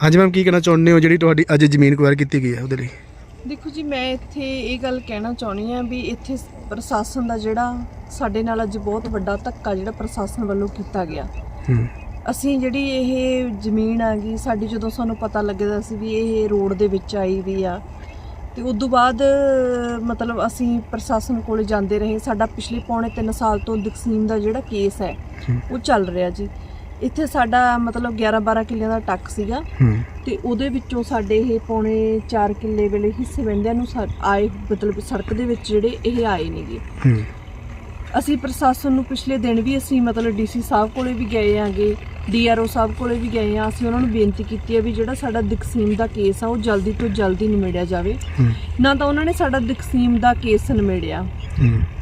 ਹਾਂਜੀ ਮੈਮ ਕੀ ਕਹਿਣਾ ਚਾਹੁੰਦੇ ਹੋ ਜਿਹੜੀ ਤੁਹਾਡੀ ਅੱਜ ਜ਼ਮੀਨ ਕੁਆਇਰ ਕੀਤੀ ਗਈ ਹੈ ਉਹਦੇ ਲਈ? ਦੇਖੋ ਜੀ ਮੈਂ ਇੱਥੇ ਇਹ ਗੱਲ ਕਹਿਣਾ ਚਾਹੁੰਦੀ ਆ ਵੀ ਇੱਥੇ ਪ੍ਰਸ਼ਾਸਨ ਦਾ ਜਿਹੜਾ ਸਾਡੇ ਨਾਲ ਅੱਜ ਬਹੁਤ ਵੱਡਾ ਧੱਕਾ ਜਿਹੜਾ ਪ੍ਰਸ਼ਾਸਨ ਵੱਲੋਂ ਕੀਤਾ ਗਿਆ। ਹੂੰ। ਅਸੀਂ ਜਿਹੜੀ ਇਹ ਜ਼ਮੀਨ ਆ ਗਈ ਸਾਡੀ ਜਦੋਂ ਸਾਨੂੰ ਪਤਾ ਲੱਗਦਾ ਸੀ ਵੀ ਇਹ ਰੋਡ ਦੇ ਵਿੱਚ ਆਈ ਵੀ ਆ ਤੇ ਉਸ ਤੋਂ ਬਾਅਦ ਮਤਲਬ ਅਸੀਂ ਪ੍ਰਸ਼ਾਸਨ ਕੋਲੇ ਜਾਂਦੇ ਰਹੇ। ਸਾਡਾ ਪਿਛਲੇ ਪੌਣੇ 3 ਸਾਲ ਤੋਂ ਦਕਸੀਮ ਦਾ ਜਿਹੜਾ ਕੇਸ ਹੂੰ। ਉਹ ਚੱਲ ਰਿਹਾ ਜੀ। ਇੱਥੇ ਸਾਡਾ ਮਤਲਬ 11 12 ਕਿੱਲਿਆਂ ਦਾ ਟੱਕ ਸੀਗਾ। ਹੂੰ। ਤੇ ਉਹਦੇ ਵਿੱਚੋਂ ਸਾਡੇ ਇਹ ਪੌਣੇ 4 ਕਿੱਲੇ ਵੇਲੇ ਹਿੱਸੇ ਵੰਦਿਆਂ ਨੂੰ ਸਾ- ਆਏ ਮਤਲਬ ਸੜਕ ਦੇ ਵਿੱਚ ਜਿਹੜੇ ਇਹ ਆਏ ਨੇਗੇ ਹੂੰ। ਅਸੀਂ ਪ੍ਰਸ਼ਾਸਨ ਨੂੰ ਪਿਛਲੇ ਦਿਨ ਵੀ ਅਸੀਂ ਮਤਲਬ ਡੀਸੀ ਸਾਹਿਬ ਕੋਲੇ ਵੀ ਗਏ ਆਂਗੇ ਡੀਆਰਓ ਸਾਹਿਬ ਕੋਲੇ ਵੀ ਗਏ ਆ। ਅਸੀਂ ਉਹਨਾਂ ਨੂੰ ਬੇਨਤੀ ਕੀਤੀ ਹੈ ਵੀ ਜਿਹੜਾ ਸਾਡਾ ਦਕਸੀਮ ਦਾ ਕੇਸ ਆ ਉਹ ਜਲਦੀ ਤੋਂ ਜਲਦੀ ਨਿਮੇੜਿਆ ਜਾਵੇ। ਹੂੰ। ਨਾ ਤਾਂ ਉਹਨਾਂ ਨੇ ਸਾਡਾ ਦਕਸੀਮ ਦਾ ਕੇਸ ਨਿਮੇੜਿਆ। ਹੂੰ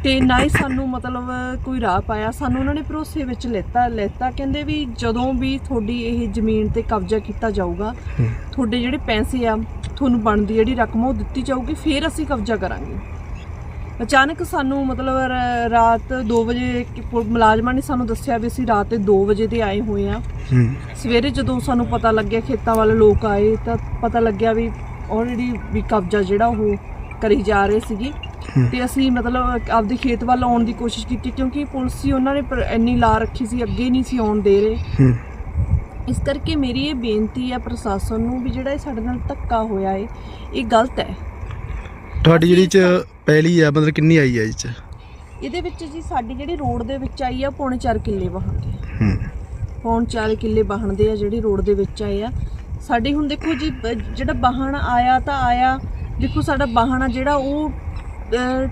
ਤੇ ਨਾ ਹੀ ਸਾਨੂੰ ਮਤਲਬ ਕੋਈ ਰਾਹ ਪਾਇਆ। ਸਾਨੂੰ ਉਹਨਾਂ ਨੇ ਭਰੋਸੇ ਵਿੱਚ ਲੈਤਾ ਲੈਤਾ। ਕਹਿੰਦੇ ਵੀ ਜਦੋਂ ਵੀ ਤੁਹਾਡੀ ਇਹ ਜ਼ਮੀਨ ਤੇ ਕਬਜ਼ਾ ਕੀਤਾ ਜਾਊਗਾ। ਤੁਹਾਡੇ ਜਿਹੜੇ ਪੈਸੇ ਆ ਤੁਹਾਨੂੰ ਬਣਦੀ ਜਿਹੜੀ ਰਕਮ ਉਹ ਦਿੱਤੀ ਜਾਊਗੀ ਫਿਰ ਅਸੀਂ ਕਬਜ਼ਾ ਕਰਾਂਗੇ। ਅਚਾਨਕ ਸਾਨੂੰ ਮਤਲਬ ਰਾਤ 2 ਵਜੇ ਮੁਲਾਜ਼ਮਾਂ ਨੇ ਸਾਨੂੰ ਦੱਸਿਆ ਵੀ ਅਸੀਂ ਰਾਤ ਦੇ 2 ਵਜੇ ਦੇ ਆਏ ਹੋਏ ਆ। ਸਵੇਰੇ ਜਦੋਂ ਸਾਨੂੰ ਪਤਾ ਲੱਗਿਆ ਖੇਤਾਂ ਵਾਲੇ ਲੋਕ ਆਏ ਤਾਂ ਪਤਾ ਲੱਗਿਆ ਵੀ ਆਲਰੇਡੀ ਵੀ ਕਬਜ਼ਾ ਜਿਹੜਾ ਉਹ ਕਰੀ ਜਾ ਰਹੇ ਸੀਗੇ। ਤੇ ਅਸੀਂ ਮਤਲਬ ਆਪਦੇ ਖੇਤ ਵੱਲ ਆਉਣ ਦੀ ਕੋਸ਼ਿਸ਼ ਕੀਤੀ ਕਿਉਂਕਿ ਪੁਲਿਸ ਹੀ ਉਹਨਾਂ ਨੇ ਪਰ- ਇੰਨੀ ਲਾ ਰੱਖੀ ਸੀ ਅੱਗੇ ਨਹੀਂ ਸੀ ਆਉਣ ਦੇ ਰਹੇ। ਹੂੰ। ਇਸ ਕਰਕੇ ਮੇਰੀ ਇਹ ਬੇਨਤੀ ਹੈ ਪ੍ਰਸ਼ਾਸਨ ਨੂੰ ਵੀ ਜਿਹੜਾ ਇਹ ਸਾਡੇ ਨਾਲ ਧੱਕਾ ਹੋਇਆ ਏ ਇਹ ਗਲਤ ਹੈ। ਤੁਹਾਡੀ ਜਿਹੜੀ ਚ ਪਹਿਲੀ ਆ ਮਤਲਬ ਕਿੰਨੀ ਆਈ ਹੈ ਇਹ ਚ? ਇਹਦੇ ਵਿੱਚ ਜੀ ਸਾਡੀ ਜਿਹੜੀ ਰੋਡ ਦੇ ਵਿੱਚ ਆਈ ਆ ਪੌਣੇ 4 ਕਿੱਲੇ ਵਾਹਣਦੇ ਹੂੰ। ਪੌਣ 4 ਕਿੱਲੇ ਵਾਹਣਦੇ ਆ ਜਿਹੜੀ ਰੋਡ ਦੇ ਵਿੱਚ ਆਏ ਆ। ਸਾਡੇ ਹੁਣ ਦੇਖੋ ਜੀ ਬ- ਜਿਹੜਾ ਵਾਹਣ ਆਇਆ ਤਾਂ ਆਇਆ। ਦੇਖੋ ਸਾਡਾ ਵਾਹਣ ਆ ਜਿਹੜਾ ਉਹ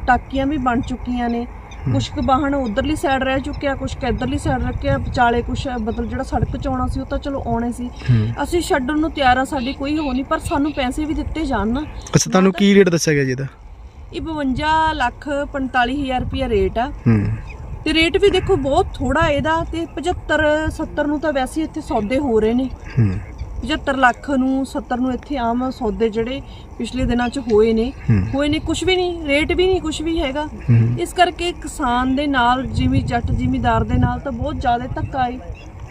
ਟਾਕੀਆਂ ਵੀ ਬਣ ਚੁੱਕੀਆਂ ਨੇ। ਕੁਛ ਕੁ ਵਾਹਣ ਉਧਰਲੀ ਸਾਈਡ ਰਹਿ ਚੁੱਕਿਆ ਕੁਛ ਕੁ ਇੱਧਰਲੀ ਸਾਈਡ ਰੱਖਿਆ ਵਿਚਾਲੇ ਕੁਛ ਮਤਲਬ ਜਿਹੜਾ ਸੜਕ 'ਚ ਆਉਣਾ ਸੀ ਉਹ ਤਾਂ ਚਲੋ ਆਉਣੇ ਸੀ। ਅਸੀਂ ਛੱਡਣ ਨੂੰ ਤਿਆਰ ਆ ਸਾਡੀ ਕੋਈ ਹੋ ਨਹੀਂ ਪਰ ਸਾਨੂੰ ਪੈਸੇ ਵੀ ਦਿੱਤੇ ਜਾਣ। ਨਾ ਅੱਛਾ ਤੁਹਾਨੂੰ ਕੀ ਰੇਟ ਦੱਸਿਆ ਗਿਆ ਜੀ ਇਹਦਾ? ਇਹ 52 ਲੱਖ 45000 ਰੁਪਇਆ ਰੇਟ ਆ। ਤੇ ਰੇਟ ਵੀ ਦੇਖੋ ਬਹੁਤ ਥੋੜਾ ਇਹਦਾ ਤੇ 75 70 ਨੂੰ ਤਾਂ ਵੈਸੇ ਇੱਥੇ ਸੌਦੇ ਹੋ ਰਹੇ ਨੇ। 75 ਲੱਖ ਨੂੰ 70 ਨੂੰ ਇੱਥੇ ਆਮ ਸੌਦੇ ਜਿਹੜੇ ਪਿਛਲੇ ਦਿਨਾਂ 'ਚ ਹੋਏ ਨੇ। ਹੋਏ ਨੇ ਕੁਝ ਵੀ ਨਹੀਂ ਰੇਟ ਵੀ ਨਹੀਂ ਕੁਝ ਵੀ ਹੈਗਾ। ਇਸ ਕਰਕੇ ਕਿਸਾਨ ਦੇ ਨਾਲ ਜਿਮੀ ਜੱਟ ਜ਼ਿਮੀਦਾਰ ਦੇ ਨਾਲ ਤਾਂ ਬਹੁਤ ਜ਼ਿਆਦਾ ਧੱਕਾ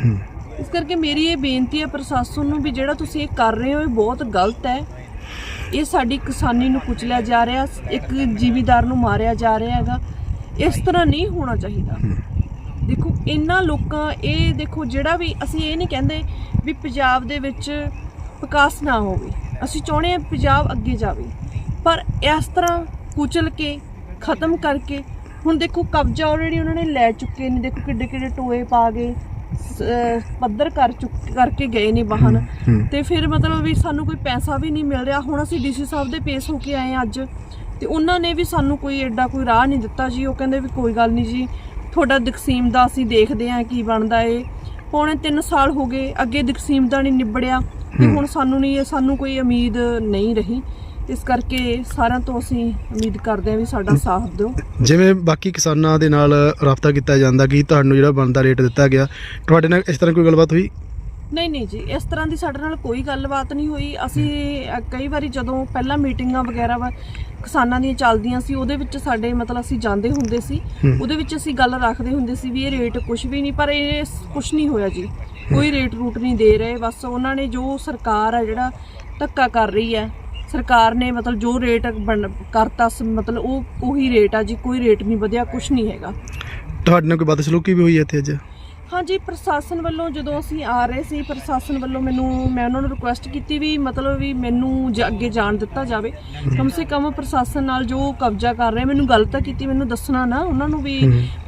ਹੂੰ। ਇਸ ਕਰਕੇ ਮੇਰੀ ਇਹ ਬੇਨਤੀ ਹੈ ਪ੍ਰਸ਼ਾਸਨ ਨੂੰ ਵੀ ਜਿਹੜਾ ਤੁਸੀਂ ਇਹ ਕਰ ਰਹੇ ਹੋ ਇਹ ਬਹੁਤ ਗਲਤ ਹੈ। ਇਹ ਸਾਡੀ ਕਿਸਾਨੀ ਨੂੰ ਕੁਚਲਿਆ ਜਾ ਰਿਹਾ ਇੱਕ ਜ਼ਿਮੀਦਾਰ ਨੂੰ ਮਾਰਿਆ ਜਾ ਰਿਹਾ ਹੈਗਾ। ਇਸ ਤਰ੍ਹਾਂ ਨਹੀਂ ਹੋਣਾ ਚਾਹੀਦਾ। ਦੇਖੋ ਇਹਨਾਂ ਲੋਕਾਂ ਇਹ ਦੇਖੋ ਜਿਹੜਾ ਵੀ ਅਸੀਂ ਇਹ ਨਹੀਂ ਕਹਿੰਦੇ ਵੀ ਪੰਜਾਬ ਦੇ ਵਿੱਚ ਵਿਕਾਸ ਨਾ ਹੋਵੇ। ਅਸੀਂ ਚਾਹੁੰਦੇ ਹਾਂ ਪੰਜਾਬ ਅੱਗੇ ਜਾਵੇ। ਪਰ ਇਸ ਤਰ੍ਹਾਂ ਕੁਚਲ ਕੇ ਖਤਮ ਕਰਕੇ ਹੁਣ ਦੇਖੋ ਕਬਜ਼ਾ ਆਲਰੇਡੀ ਉਹਨਾਂ ਨੇ ਲੈ ਚੁੱਕੇ ਨੇ। ਦੇਖੋ ਕਿੱਡੇ ਕਿੱਡੇ ਟੋਏ ਪਾ ਗਏ ਪੱਧਰ ਕਰ ਚੁੱਕ ਕਰਕੇ ਗਏ ਨੇ ਵਾਹਨ। ਤੇ ਫਿਰ ਮਤਲਬ ਵੀ ਸਾਨੂੰ ਕੋਈ ਪੈਸਾ ਵੀ ਨਹੀਂ ਮਿਲ ਰਿਹਾ। ਹੁਣ ਅਸੀਂ ਡੀਸੀ ਸਾਹਿਬ ਦੇ ਪੇਸ਼ ਹੋ ਕੇ ਆਏ ਅੱਜ। ਤੇ ਉਹਨਾਂ ਨੇ ਵੀ ਸਾਨੂੰ ਕੋਈ ਐਡਾ ਕੋਈ ਰਾਹ ਨਹੀਂ ਦਿੱਤਾ ਜੀ। ਉਹ ਕਹਿੰਦੇ ਵੀ ਕੋਈ ਗੱਲ ਨਹੀਂ ਜੀ। ਤੁਹਾਡਾ ਦਕਸੀਮ ਦਾ ਅਸੀਂ ਦੇਖਦੇ ਹਾਂ ਕੀ ਬਣਦਾ ਏ। ਪੌਣੇ 3 ਸਾਲ ਹੋ ਗਏ ਅੱਗੇ ਦਕਸੀਮ ਦਾ ਨਹੀਂ ਨਿਬੜਿਆ ਤੇ। ਹੁਣ ਸਾਨੂੰ ਨਹੀਂ ਸਾਨੂੰ ਕੋਈ ਉਮੀਦ ਨਹੀਂ ਰਹੀ। ਇਸ ਕਰਕੇ ਸਾਰਿਆਂ ਤੋਂ ਅਸੀਂ ਉਮੀਦ ਕਰਦੇ ਹਾਂ ਵੀ ਸਾਡਾ ਸਾਥ ਦਿਓ। ਜਿਵੇਂ ਬਾਕੀ ਕਿਸਾਨਾਂ ਦੇ ਨਾਲ ਰਾਬਤਾ ਕੀਤਾ ਜਾਂਦਾ ਕਿ ਤੁਹਾਨੂੰ ਜਿਹੜਾ ਬਣਦਾ ਰੇਟ ਦਿੱਤਾ ਗਿਆ ਤੁਹਾਡੇ ਨਾਲ ਇਸ ਤਰ੍ਹਾਂ ਕੋਈ ਗੱਲਬਾਤ ਹੋਈ? ਨਹੀਂ ਨਹੀਂ ਜੀ ਇਸ ਤਰ੍ਹਾਂ ਦੀ ਸਾਡੇ ਨਾਲ ਕੋਈ ਗੱਲਬਾਤ ਨਹੀਂ ਹੋਈ। ਅਸੀਂ ਅ, ਕਈ ਵਾਰੀ ਜਦੋਂ ਪਹਿਲਾਂ ਮੀਟਿੰਗਾਂ ਵਗੈਰਾ ਵਾ ਕਿਸਾਨਾਂ ਦੀਆਂ ਚੱਲਦੀਆਂ ਸੀ ਉਹਦੇ ਵਿੱਚ ਸਾਡੇ ਮਤਲਬ ਅਸੀਂ ਜਾਂਦੇ ਹੁੰਦੇ ਸੀ। ਉਹਦੇ ਵਿੱਚ ਅਸੀਂ ਗੱਲ ਰੱਖਦੇ ਹੁੰਦੇ ਸੀ ਵੀ ਇਹ ਰੇਟ ਕੁਝ ਵੀ ਨਹੀਂ ਪਰ ਇਹ ਕੁਝ ਨਹੀਂ ਹੋਇਆ ਜੀ। ਕੋਈ ਰੇਟ ਰੂਟ ਨਹੀਂ ਦੇ ਰਹੇ ਬਸ ਉਹਨਾਂ ਨੇ ਜੋ ਸਰਕਾਰ ਆ ਜਿਹੜਾ ਧੱਕਾ ਕਰ ਰਹੀ ਹੈ ਸਰਕਾਰ ਨੇ ਮਤਲਬ ਜੋ ਰੇਟ ਬਣ- ਕਰਤਾ ਸ- ਮਤਲਬ ਉਹ ਉਹੀ ਰੇਟ ਆ ਜੀ ਕੋਈ ਰੇਟ ਨਹੀਂ ਵਧਿਆ ਕੁਝ ਨਹੀਂ ਹੈਗਾ। ਤੁਹਾਡੇ ਨਾਲ ਕੋਈ ਬਦਸਲੂਕੀ ਵੀ ਹੋਈ ਹੈ ਇੱਥੇ ਅੱਜ? ਹਾਂਜੀ ਪ੍ਰਸ਼ਾਸਨ ਵੱਲੋਂ ਜਦੋਂ ਅਸੀਂ ਆ ਰਹੇ ਸੀ ਪ੍ਰਸ਼ਾਸਨ ਵੱਲੋਂ ਮੈਨੂੰ ਮੈਂ ਉਹਨਾਂ ਨੂੰ ਰਿਕੁਐਸਟ ਕੀਤੀ ਵੀ ਮਤਲਬ ਵੀ ਮੈਨੂੰ ਜ- ਅੱਗੇ ਜਾਣ ਦਿੱਤਾ ਜਾਵੇ ਕਮ ਸੇ ਕਮ ਪ੍ਰਸ਼ਾਸਨ ਨਾਲ ਜੋ ਕਬਜ਼ਾ ਕਰ ਰਹੇ ਮੈਨੂੰ ਗੱਲ ਤਾਂ ਕੀਤੀ ਮੈਨੂੰ ਦੱਸਣਾ ਨਾ ਉਹਨਾਂ ਨੂੰ ਵੀ।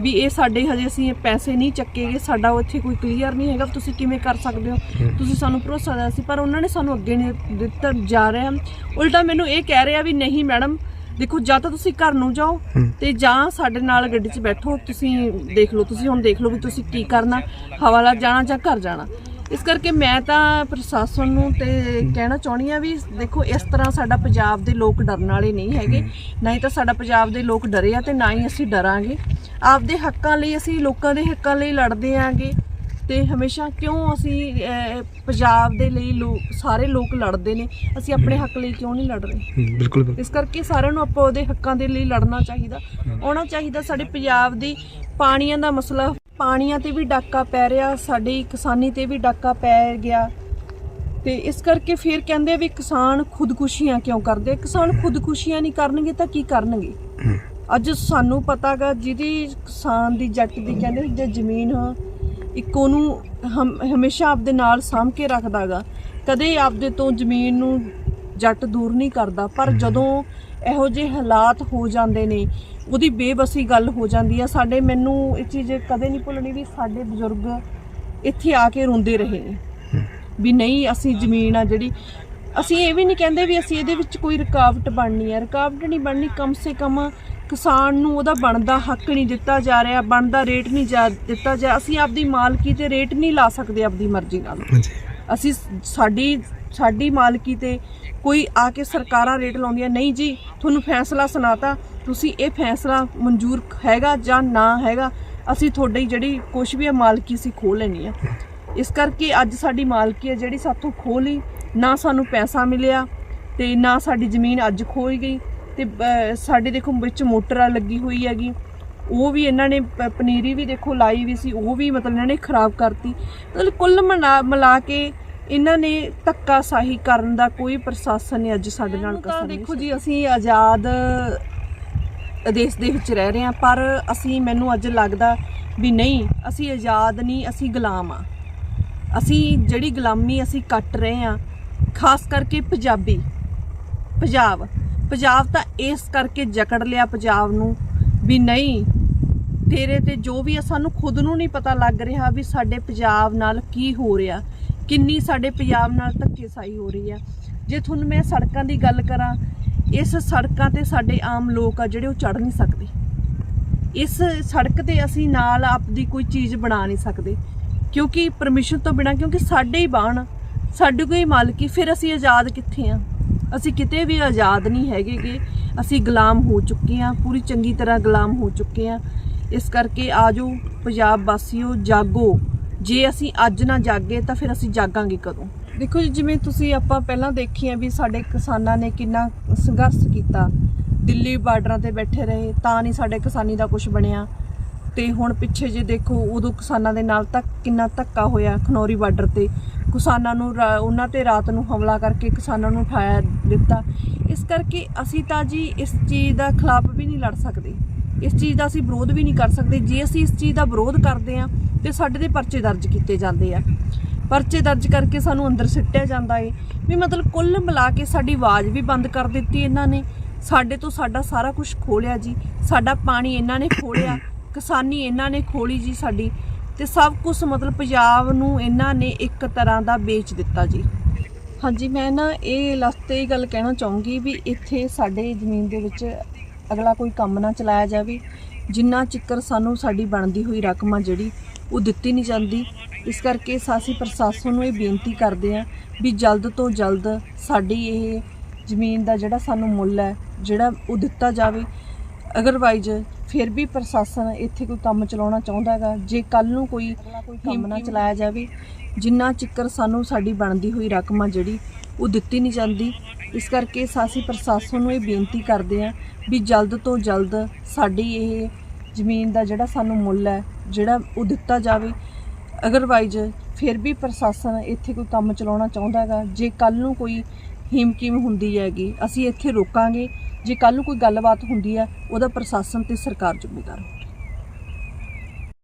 ਵੀ ਇਹ ਸਾਡੇ ਹਜੇ ਅਸੀਂ ਪੈਸੇ ਨਹੀਂ ਚੱਕੇਗੇ ਸਾਡਾ ਉਹ ਇੱਥੇ ਕੋਈ ਕਲੀਅਰ ਨਹੀਂ ਹੈਗਾ ਤੁਸੀਂ ਕਿਵੇਂ ਕਰ ਸਕਦੇ ਹੋ। ਤੁਸੀਂ ਸਾਨੂੰ ਭਰੋਸਾ ਦਿੱਤਾ ਸੀ ਪਰ ਉਹਨਾਂ ਨੇ ਸਾਨੂੰ ਅੱਗੇ ਨਹੀਂ ਦਿੱਤਾ ਜਾ ਰਿਹਾ ਉਲਟਾ ਮੈਨੂੰ ਇਹ ਕਹਿ ਰਿਹਾ ਵੀ ਨਹੀਂ ਮੈਡਮ ਦੇਖੋ ਜਾਂ ਤਾਂ ਤੁਸੀਂ ਘਰ ਨੂੰ ਜਾਓ। ਤੇ ਜਾਂ ਸਾਡੇ ਨਾਲ ਗੱਡੀ 'ਚ ਬੈਠੋ ਤੁਸੀਂ ਦੇਖ ਲਓ ਤੁਸੀਂ ਹੁਣ ਦੇਖ ਲਓ ਵੀ ਤੁਸੀਂ ਕੀ ਕਰਨਾ ਹਵਾਲਾ ਜਾਣਾ ਜਾਂ ਘਰ ਜਾਣਾ। ਇਸ ਕਰਕੇ ਮੈਂ ਤਾਂ ਪ੍ਰਸ਼ਾਸਨ ਨੂੰ ਤੇ ਕਹਿਣਾ ਚਾਹੁੰਦੀ ਆ ਵੀ ਦੇਖੋ ਇਸ ਤਰ੍ਹਾਂ ਸਾਡਾ ਪੰਜਾਬ ਦੇ ਲੋਕ ਡਰਨ ਵਾਲੇ ਨਹੀਂ ਹੈਗੇ। ਨਾ ਹੀ ਤਾਂ ਸਾਡਾ ਪੰਜਾਬ ਦੇ ਲੋਕ ਡਰੇ ਆ ਤੇ ਨਾ ਹੀ ਅਸੀਂ ਡਰਾਂਗੇ। ਆਪਦੇ ਹੱਕਾਂ ਲਈ ਅਸੀਂ ਲੋਕਾਂ ਦੇ ਹੱਕਾਂ ਲਈ ਲੜਦੇ ਆਂਗੇ। ਤੇ ਹਮੇਸ਼ਾ ਕਿਉਂ ਅਸੀਂ ਅਹ, ਪੰਜਾਬ ਦੇ ਲਈ ਲੋਕ ਸਾਰੇ ਲੋਕ ਲੜਦੇ ਨੇ? ਅਸੀਂ ਆਪਣੇ ਹੱਕ ਲਈ ਕਿਉਂ ਨਹੀਂ ਲੜ ਰਹੇ? ਬਿਲਕੁਲ ਬਿਲਕੁਲ। ਇਸ ਕਰਕੇ ਸਾਰਿਆਂ ਨੂੰ ਆਪਾਂ ਉਹਦੇ ਹੱਕਾਂ ਦੇ ਲਈ ਲੜਨਾ ਚਾਹੀਦਾ। ਆਉਣਾ ਚਾਹੀਦਾ ਸਾਡੇ ਪੰਜਾਬ ਦੀ ਪਾਣੀਆਂ ਦਾ ਮਸਲਾ। ਪਾਣੀਆਂ ਤੇ ਵੀ ਡਾਕਾ ਪੈ ਰਿਹਾ ਸਾਡੀ ਕਿਸਾਨੀ ਤੇ ਵੀ ਡਾਕਾ ਪੈ ਗਿਆ। ਤੇ ਇਸ ਕਰਕੇ ਫਿਰ ਕਹਿੰਦੇ ਵੀ ਕਿਸਾਨ ਖੁਦਕੁਸ਼ੀਆਂ ਕਿਉਂ ਕਰਦੇ? ਕਿਸਾਨ ਖੁਦਕੁਸ਼ੀਆਂ ਨਹੀਂ ਕਰਨਗੇ ਤਾਂ ਕੀ ਕਰਨਗੇ? ਅੱਜ ਸਾਨੂੰ ਪਤਾਗਾ ਜਿਹਦੀ ਕਿਸਾਨ ਦੀ ਜੱਟ ਦੀ ਕਹਿੰਦੇ ਜੇ ਜ਼ਮੀਨ ਇੱਕ ਉਹਨੂੰ ਹਮ- ਹਮੇਸ਼ਾ ਆਪਦੇ ਨਾਲ ਸਾਂਭ ਕੇ ਰੱਖਦਾਗਾ। ਕਦੇ ਆਪਦੇ ਤੋਂ ਜ਼ਮੀਨ ਨੂੰ ਜੱਟ ਦੂਰ ਨਹੀਂ ਕਰਦਾ ਪਰ ਜਦੋਂ ਇਹੋ ਜਿਹੇ ਹਾਲਾਤ ਹੋ ਜਾਂਦੇ ਨੇ ਉਹਦੀ ਬੇਬਸੀ ਗੱਲ ਹੋ ਜਾਂਦੀ ਆ। ਸਾਡੇ ਮੈਨੂੰ ਇਹ ਚੀਜ਼ ਕਦੇ ਨਹੀਂ ਭੁੱਲਣੀ ਵੀ ਸਾਡੇ ਬਜ਼ੁਰਗ ਇੱਥੇ ਆ ਕੇ ਰੋਂਦੇ ਰਹੇ ਨੇ। ਵੀ ਨਹੀਂ ਅਸੀਂ ਜ਼ਮੀਨ ਆ ਜਿਹੜੀ ਅਸੀਂ ਇਹ ਵੀ ਨਹੀਂ ਕਹਿੰਦੇ ਵੀ ਅਸੀਂ ਇਹਦੇ ਵਿੱਚ ਕੋਈ ਰੁਕਾਵਟ ਬਣਨੀ ਹੈ ਰੁਕਾਵਟ ਨਹੀਂ ਬਣਨੀ ਕਮ ਸੇ ਕਮ ਕਿਸਾਨ ਨੂੰ ਉਹਦਾ ਬਣਦਾ ਹੱਕ ਨਹੀਂ ਦਿੱਤਾ ਜਾ ਰਿਹਾ ਬਣਦਾ ਰੇਟ ਨਹੀਂ ਜਾ ਦਿੱਤਾ ਜਾ ਅਸੀਂ ਆਪਦੀ ਮਾਲਕੀ ਤੇ ਰੇਟ ਨਹੀਂ ਲਾ ਸਕਦੇ ਆਪਦੀ ਮਰਜ਼ੀ ਨਾਲ। ਅਸੀਂ ਸਾਡੀ ਸਾਡੀ ਮਾਲਕੀ ਤੇ ਕੋਈ ਆ ਕੇ ਸਰਕਾਰਾਂ ਰੇਟ ਲਾਉਂਦੀਆਂ ਨਹੀਂ ਜੀ ਤੁਹਾਨੂੰ ਫੈਸਲਾ ਸੁਣਾਤਾ ਤੁਸੀਂ ਇਹ ਫੈਸਲਾ ਮਨਜ਼ੂਰ ਹੈਗਾ ਜਾਂ ਨਾ ਹੈਗਾ ਅਸੀਂ ਤੁਹਾਡੀ ਜਿਹੜੀ ਕੁਛ ਵੀ ਹੈ ਮਾਲਕੀ ਸੀ ਖੋਹ ਲੈਣੀ ਆ ਇਸ ਕਰਕੇ ਅੱਜ ਸਾਡੀ ਮਾਲਕੀ ਹੈ ਜਿਹੜੀ ਸਾਥੋਂ ਖੋਹ ਲਈ ਨਾ ਸਾਨੂੰ ਪੈਸਾ ਮਿਲਿਆ ਤੇ ਨਾ ਸਾਡੀ ਜ਼ਮੀਨ ਅੱਜ ਖੋਈ ਗਈ। ਤੇ ਸਾਡੇ ਦੇਖੋ ਵਿੱਚ ਮੋਟਰ ਆ ਲੱਗੀ ਹੋਈ ਹੈਗੀ। ਉਹ ਵੀ ਇਹਨਾਂ ਨੇ ਪਨੀਰੀ ਵੀ ਦੇਖੋ ਲਾਈ ਵੀ ਸੀ ਉਹ ਵੀ ਮਤਲਬ ਇਹਨਾਂ ਨੇ ਖਰਾਬ ਕਰਤੀ। ਮਤਲਬ ਕੁੱਲ ਮਿਲਾ ਕੇ ਇਹਨਾਂ ਨੇ ਧੱਕਾ ਸਾਹੀ ਕਰਨ ਦਾ ਕੋਈ ਪ੍ਰਸ਼ਾਸਨ ਨੇ ਅੱਜ ਸਾਡੇ ਨਾਲ ਕਸਰ ਨਹੀਂ ਦੇਖੋ ਜੀ ਅਸੀਂ ਆਜ਼ਾਦ ਦੇਸ਼ ਦੇ ਵਿੱਚ ਰਹਿ ਰਹੇ ਹਾਂ ਪਰ ਅਸੀਂ ਮੈਨੂੰ ਅੱਜ ਲੱਗਦਾ ਵੀ ਨਹੀਂ ਅਸੀਂ ਆਜ਼ਾਦ ਨਹੀਂ ਅਸੀਂ ਗੁਲਾਮ ਆ ਅਸੀਂ ਜਿਹੜੀ ਗੁਲਾਮੀ ਅਸੀਂ ਕੱਟ ਰਹੇ ਹਾਂ ਖਾਸ ਕਰਕੇ ਪੰਜਾਬੀ ਪੰਜਾਬ ਪੰਜਾਬ ਤਾਂ ਇਸ ਕਰਕੇ ਜਕੜ ਲਿਆ ਪੰਜਾਬ ਨੂੰ ਵੀ ਨਹੀਂ ਤੇਰੇ ਤੇ ਜੋ ਵੀ ਆ, ਸਾਨੂੰ ਖੁਦ ਨੂੰ ਨਹੀਂ ਪਤਾ ਲੱਗ ਰਿਹਾ ਵੀ ਸਾਡੇ ਪੰਜਾਬ ਨਾਲ ਕੀ ਹੋ ਰਿਹਾ, ਕਿੰਨੀ ਸਾਡੇ ਪੰਜਾਬ ਨਾਲ ਧੱਕੇਸਾਈ ਹੋ ਰਹੀ ਆ। ਜੇ ਤੁਹਾਨੂੰ ਮੈਂ ਸੜਕਾਂ ਦੀ ਗੱਲ ਕਰਾਂ, ਇਸ ਸੜਕਾਂ ਤੇ ਸਾਡੇ ਆਮ ਲੋਕ ਆ ਜਿਹੜੇ ਉਹ ਚੜ ਨਹੀਂ ਸਕਦੇ। ਇਸ ਸੜਕ ਤੇ ਅਸੀਂ ਨਾਲ ਆਪਦੀ ਕੋਈ ਚੀਜ਼ ਬਣਾ ਨਹੀਂ ਸਕਦੇ, ਕਿਉਂਕਿ ਪਰਮਿਸ਼ਨ ਤੋਂ ਬਿਨਾ, ਕਿਉਂਕਿ ਸਾਡੇ ਹੀ ਬਾਣ ਸਾਡੇ ਕੋਈ ਮਾਲਕੀ ਫਿਰ ਅਸੀਂ ਆਜ਼ਾਦ ਕਿੱਥੇ ਆ? ਅਸੀਂ ਕਿਤੇ ਵੀ ਆਜ਼ਾਦ ਨਹੀਂ ਹੈਗੇਗੇ। ਅਸੀਂ ਗੁਲਾਮ ਹੋ ਚੁੱਕੇ ਹਾਂ, ਪੂਰੀ ਚੰਗੀ ਤਰ੍ਹਾਂ ਗੁਲਾਮ ਹੋ ਚੁੱਕੇ ਹਾਂ। ਇਸ ਕਰਕੇ ਆਜੋ ਪੰਜਾਬ ਵਾਸੀਓ, ਜਾਗੋ। ਜੇ ਅਸੀਂ ਅੱਜ ਨਾ ਜਾਗੇ ਤਾਂ ਫਿਰ ਅਸੀਂ ਜਾਗਾਂਗੇ ਕਦੋਂ? ਦੇਖੋ ਜੀ, ਜਿਵੇਂ ਤੁਸੀਂ ਆਪਾਂ ਪਹਿਲਾਂ ਦੇਖੀ ਵੀ ਸਾਡੇ ਕਿਸਾਨਾਂ ਨੇ ਕਿੰਨਾ ਸੰਘਰਸ਼ ਕੀਤਾ। ਦਿੱਲੀ ਬਾਰਡਰਾਂ ਤੇ ਬੈਠੇ ਰਹੇ, ਤਾਂ ਨਹੀਂ ਸਾਡੇ ਕਿਸਾਨੀ ਦਾ ਕੁਝ ਬਣਿਆ। ਤੇ ਹੁਣ ਪਿੱਛੇ ਜੇ ਦੇਖੋ, ਉਦੋਂ ਕਿਸਾਨਾਂ ਦੇ ਨਾਲ ਤੱਕ ਕਿੰਨਾ ਧੱਕਾ ਹੋਇਆ ਖਨੌਰੀ ਬਾਰਡਰ ਤੇ। ਕਿਸਾਨਾਂ ਨੂੰ ਰਾ- ਉਹਨਾਂ ਤੇ ਰਾਤ ਨੂੰ ਹਮਲਾ ਕਰਕੇ ਕਿਸਾਨਾਂ ਨੂੰ ਉਠਾਇਆ ਦਿੱਤਾ। ਇਸ ਕਰਕੇ ਅਸੀਂ ਤਾਂ ਜੀ ਇਸ ਚੀਜ਼ ਦਾ ਖਿਲਾਫ ਵੀ ਨਹੀਂ ਲੜ ਸਕਦੇ। ਇਸ ਚੀਜ਼ ਦਾ ਅਸੀਂ ਵਿਰੋਧ ਵੀ ਨਹੀਂ ਕਰ ਸਕਦੇ। ਜੇ ਅਸੀਂ ਇਸ ਚੀਜ਼ ਦਾ ਵਿਰੋਧ ਕਰਦੇ ਆ ਤੇ ਸਾਡੇ ਤੇ ਪਰਚੇ ਦਰਜ ਕੀਤੇ ਜਾਂਦੇ ਆ। ਪਰਚੇ ਦਰਜ ਕਰਕੇ ਸਾਨੂੰ ਅੰਦਰ ਸਿੱਟਿਆ ਜਾਂਦਾ ਏ। ਵੀ ਮਤਲਬ ਕੁੱਲ ਮਿਲਾ ਕੇ ਸਾਡੀ ਆਵਾਜ਼ ਵੀ ਬੰਦ ਕਰ ਦਿੱਤੀ ਇਹਨਾਂ ਨੇ। ਸਾਡੇ ਤੋਂ ਸਾਡਾ ਸਾਰਾ ਕੁਝ ਖੋਲਿਆ ਜੀ। ਸਾਡਾ ਪਾਣੀ ਇਹਨਾਂ ਨੇ ਖੋਲਿਆ ਕਿਸਾਨੀ ਇਹਨਾਂ ਨੇ ਖੋਲੀ ਜੀ ਸਾਡੀ। ਤੇ ਸਭ ਕੁਝ ਮਤਲਬ ਪੰਜਾਬ ਨੂੰ ਇਹਨਾਂ ਨੇ ਇੱਕ ਤਰ੍ਹਾਂ ਦਾ ਵੇਚ ਦਿੱਤਾ ਜੀ। ਹਾਂਜੀ, ਮੈਂ ਨਾ ਇਹ ਲਸਤੇ ਹੀ ਗੱਲ ਕਹਿਣਾ ਚਾਹੂੰਗੀ ਵੀ ਇੱਥੇ ਸਾਡੇ ਜ਼ਮੀਨ ਦੇ ਵਿੱਚ ਅਗਲਾ ਕੋਈ ਕੰਮ ਨਾ ਚਲਾਇਆ ਜਾਵੇ। ਜਿੰਨਾ ਚਿੱਕਰ ਸਾਨੂੰ ਸਾਡੀ ਬਣਦੀ ਹੋਈ ਰਕਮ ਆ ਜਿਹੜੀ, ਉਹ ਦਿੱਤੀ ਨਹੀਂ ਜਾਂਦੀ। ਇਸ ਕਰਕੇ ਸਾਸੀ ਪ੍ਰਸ਼ਾਸਨ ਨੂੰ ਇਹ ਬੇਨਤੀ ਕਰਦੇ ਆ ਵੀ ਜਲਦ ਤੋਂ ਜਲਦ ਸਾਡੀ ਇਹ ਜ਼ਮੀਨ ਦਾ ਜਿਹੜਾ ਸਾਨੂੰ ਮੁੱਲ ਹੈ, ਜਿਹੜਾ ਉਹ ਦਿੱਤਾ ਜਾਵੇ। ਅਗਰਵਾਈਜ਼ ਫਿਰ ਵੀ ਪ੍ਰਸ਼ਾਸਨ ਇੱਥੇ ਕੋਈ ਕੰਮ ਚਲਾਉਣਾ ਚਾਹੁੰਦਾ ਹੈਗਾ। ਜੇ ਕੱਲ ਨੂੰ ਕੋਈ ਕੰਮ ਨਾ ਚਲਾਇਆ ਜਾਵੇ ਜਿੰਨਾ ਚਿੱਕਰ ਸਾਨੂੰ ਸਾਡੀ ਬਣਦੀ ਹੋਈ ਰਕਮ ਆ ਜਿਹੜੀ ਉਹ ਦਿੱਤੀ ਨਹੀਂ ਜਾਂਦੀ। ਇਸ ਕਰਕੇ ਸਾਸੀ ਪ੍ਰਸ਼ਾਸਨ ਨੂੰ ਇਹ ਬੇਨਤੀ ਕਰਦੇ ਆ ਵੀ ਜਲਦ ਤੋਂ ਜਲਦ ਸਾਡੀ ਇਹ ਜ਼ਮੀਨ ਦਾ ਜਿਹੜਾ ਸਾਨੂੰ ਮੁੱਲ ਹੈ ਜਿਹੜਾ ਉਹ ਦਿੱਤਾ ਜਾਵੇ। ਅਗਰਵਾਈਜ਼ ਫਿਰ ਵੀ ਪ੍ਰਸ਼ਾਸਨ ਇੱਥੇ ਕੋਈ ਕੰਮ ਚਲਾਉਣਾ ਚਾਹੁੰਦਾ ਹੈਗਾ। ਜੇ ਕੱਲ ਨੂੰ ਕੋਈ ਹਿਮਕਿਮ ਹੁੰਦੀ ਹੈਗੀ ਅਸੀਂ ਇੱਥੇ ਰੋਕਾਂਗੇ। ਜੇ ਕੱਲ ਨੂੰ ਕੋਈ ਗੱਲਬਾਤ ਹੁੰਦੀ ਹੈ ਉਹਦਾ ਪ੍ਰਸ਼ਾਸਨ ਤੇ ਸਰਕਾਰ ਜ਼ਿੰਮੇਦਾਰ।